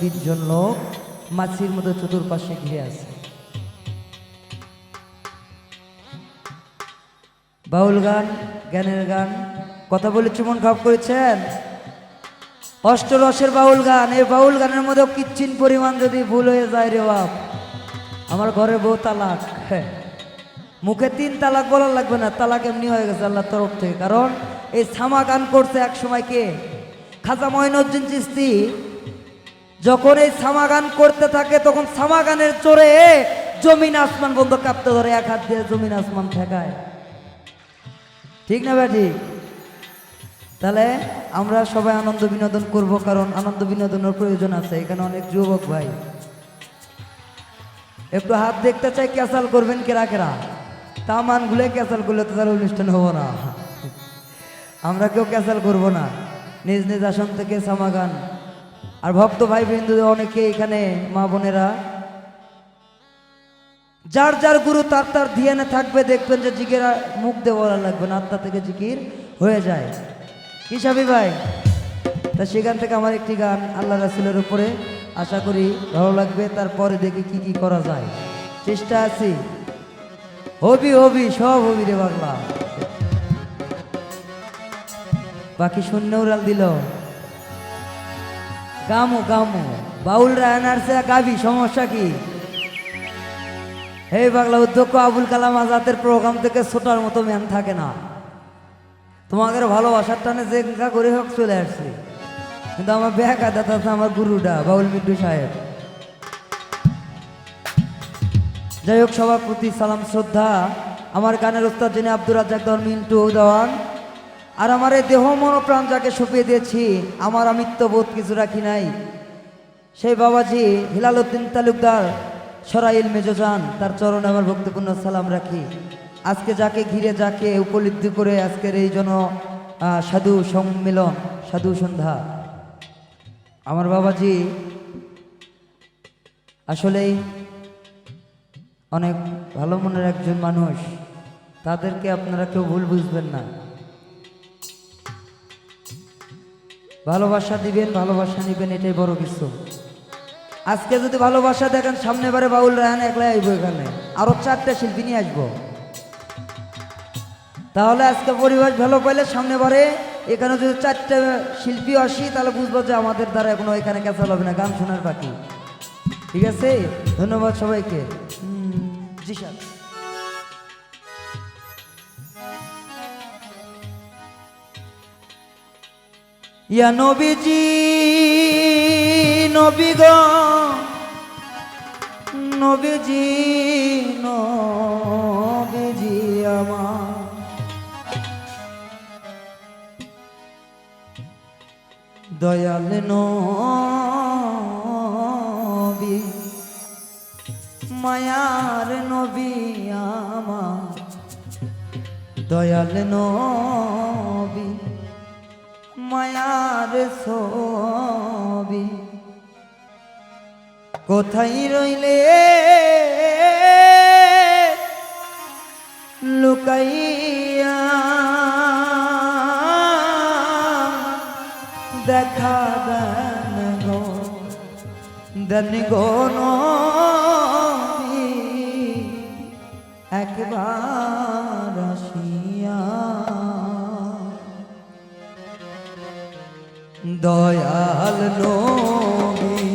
তিনজন লোক মাছির মতো চতুর্পাশে ঘিরে আছে। বাউল গান জ্ঞানের গান, কথা বলে চুমন খাপ করেছেন? অষ্টরসের বাউল গান, এই বাউল গানের মধ্যে কিচ্ছিন পরিমাণ যদি ভুল হয়ে যায় রে বাপ। আমার ঘরে বউ তালাক। হ্যাঁ। মুখে তিন তালাক বলার লাগবে না, তালাক এমনি হয়ে গেছে আল্লাহ তরফ থেকে। কারণ এই সামা গান করছে এক সময় কে? খাজা মঈনুদ্দিন চিস্তি যখন এই সামা গান করতে থাকে, তখন সামা গানের চোরে জমিন আসমান বন্ধ কাঁপতে ধরে, এক হাত দিয়ে জমিন আসমান ঠেকায়। ঠিক না ভাই তাহলে আমরা সবাই আনন্দ বিনোদন করব, কারণ আনন্দ বিনোদনের প্রয়োজন আছে। এখানে অনেক যুবক ভাই। একটু হাত দেখতে চাই ক্যাসাল করবেন কেরা কেরা? তামান গুলে ক্যাসাল করলে তো তার অনুষ্ঠান হব না। আমরা কেউ ক্যাসাল করব না। নিজ নিজ আসন থেকে সামাগান আর ভক্ত ভাই বৃন্দুদের অনেকে এখানে মা বোনেরা, যার যার গুরু তার তার ধ্যানে থাকবে, দেখবেন যে জিগের মুখ বলা লাগবে না, আত্মা থেকে জিকির হয়ে যায়। কি সাবি ভাই? তা সেখান থেকে আমার একটি গান আল্লাহ রাসুলের উপরে আশা করি ভালো লাগবে, তারপরে দেখি কি কি করা যায়। চেষ্টা আছি। হবি হবি, সব হবি রে বাংলা। বাকি শূন্য উড়াল দিল। গামো গামো। বাউল রায়নার্সে গাবি, সমস্যা কি? হে বাংলা অধ্যক্ষ আবুল কালাম আজাদের প্রোগ্রাম থেকে ছোটার মতো ম্যান থাকে না। তোমাদের ভালোবাসার টানে যে করে হোক চলে আসছি। কিন্তু আমার ব্যাগ আদাত আছে আমার গুরুটা, বাউল মিড্ডু সাহেব। যাই হোক, সবার প্রতি সালাম, শ্রদ্ধা। আমার গানের উস্তাদ যিনি আব্দুর দর মিন্টু দেওয়ান আর আমার এই দেহ মন প্রাণ যাকে সঁপিয়ে দিয়েছি, আমার আমিত্ববোধ কিছু রাখি নাই। সেই বাবাজি হিলাল উদ্দিন তালুকদার, সরাইল মেজোজান, তার চরণে আমার ভক্তিপূর্ণ সালাম রাখি। আজকে যাকে ঘিরে, যাকে উপলব্ধি করে আজকের এই জন সাধু সম্মিলন, সাধু সন্ধ্যা। আমার বাবাজি আসলেই অনেক ভালো মনের একজন মানুষ। তাদেরকে আপনারা কেউ ভুল বুঝবেন না। ভালোবাসা দিবেন, ভালোবাসা নিবেন, এটাই বড় কিছু। আজকে যদি ভালোবাসা দেখেন, সামনে বারে বাউল রায়ন একলাই আইব এখানে। আরও চারটে শিল্পী নিয়ে আসব। তাহলে আজকে পরিবেশ ভালো পাইলে সামনে বারে এখানে যদি চারটে শিল্পী আসি, তাহলে বুঝব যে আমাদের দ্বারা কোনো এখানে ক্যাসাল হবে না, গান শোনার বাকি। ঠিক আছে? ধন্যবাদ সবাইকে। জি স্যার। ইয়া নবীজি নবী গো। নবীজি নবীজি আমার। দয়াল নবী মায়ার নবী আমার। দয়াল নবী মায়ার ছবি। কোথায় রইলে? লুকাইয়া দেখা দেন গো দেন গো একবার দয়াল নবী।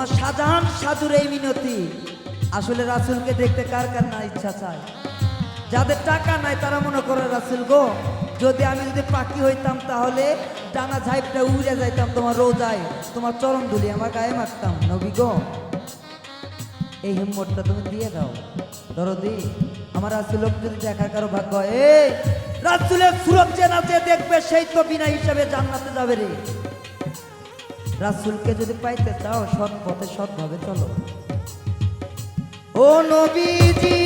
তোমার সাজান সাধুর এই মিনতি। আসলে রাসুলকে দেখতে কার কার না ইচ্ছা চায়? যাদের টাকা নাই, তারা মনে করে, রাসুল গো, যদি আমি যদি পাখি হইতাম তাহলে ডানা ঝাইপটা উড়ে যাইতাম তোমার রোজায়, তোমার চরণ ধুলি আমার গায়ে মারতাম নবী গো, এই হিম্মতটা তুমি দিয়ে দাও। দরদি আমার রাসুল যদি দেখার কারও ভাগ্য, এই, রাসুলের সুরত যে না যে দেখবে, সেই তো বিনা হিসাবে জান্নাতে যাবে রে। রাসুলকে যদি পাইতে তাও সৎ পথে সৎভাবে চলো। ও নবীজি!